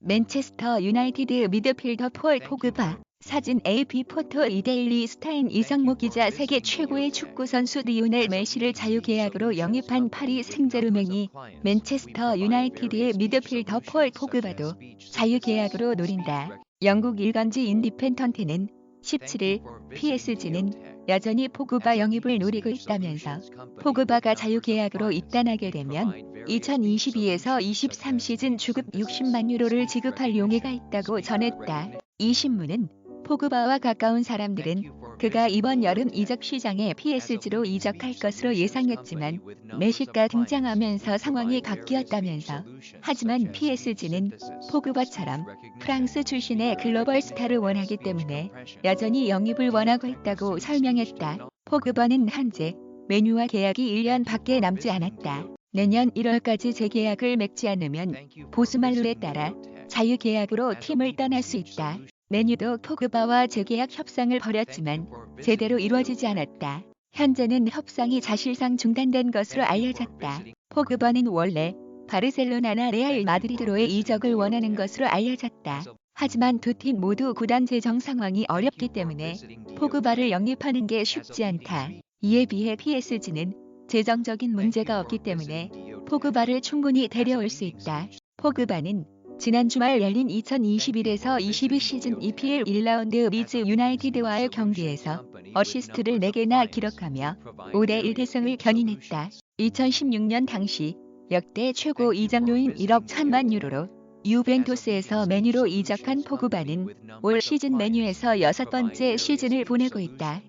맨체스터 유나이티드 미드필더 폴 포그바 사진 AP 포토 이데일리 스타인 이성무 기자 세계 최고의 축구 선수 리오넬 메시를 자유계약으로 영입한 파리 생제르맹이 맨체스터 유나이티드의 미드필더 폴 포그바도 자유계약으로 노린다. 영국 일간지 인디펜던트는 17일 PSG는 여전히 포그바 영입을 노리고 있다면서 포그바가 자유계약으로 입단하게 되면 2022에서 23 시즌 주급 60만 유로를 지급할 용의가 있다고 전했다. 이 신문은 포그바와 가까운 사람들은 그가 이번 여름 이적 시장에 PSG로 이적할 것으로 예상했지만 메시가 등장하면서 상황이 바뀌었다면서 하지만 PSG는 포그바처럼 프랑스 출신의 글로벌 스타를 원하기 때문에 여전히 영입을 원하고 있다고 설명했다. 포그바는 현재 메뉴와 계약이 1년 밖에 남지 않았다. 내년 1월까지 재계약을 맺지 않으면 보스말룰에 따라 자유계약으로 팀을 떠날 수 있다. 메뉴도 포그바와 재계약 협상을 벌였지만 제대로 이루어지지 않았다. 현재는 협상이 사실상 중단된 것으로 알려졌다. 포그바는 원래 바르셀로나나 레알 마드리드로의 이적을 원하는 것으로 알려졌다. 하지만 두 팀 모두 구단 재정 상황이 어렵기 때문에 포그바를 영입하는 게 쉽지 않다. 이에 비해 PSG는 재정적인 문제가 없기 때문에 포그바를 충분히 데려올 수 있다. 포그바는 지난 주말 열린 2021에서 22 시즌 EPL 1라운드 리즈 유나이티드와의 경기에서 어시스트를 4개나 기록하며 5대1 대승을 견인했다. 2016년 당시 역대 최고 이적료인 1억 1천만 유로로 유벤투스에서 메뉴로 이적한 포그바는 올 시즌 메뉴에서 여섯 번째 시즌을 보내고 있다.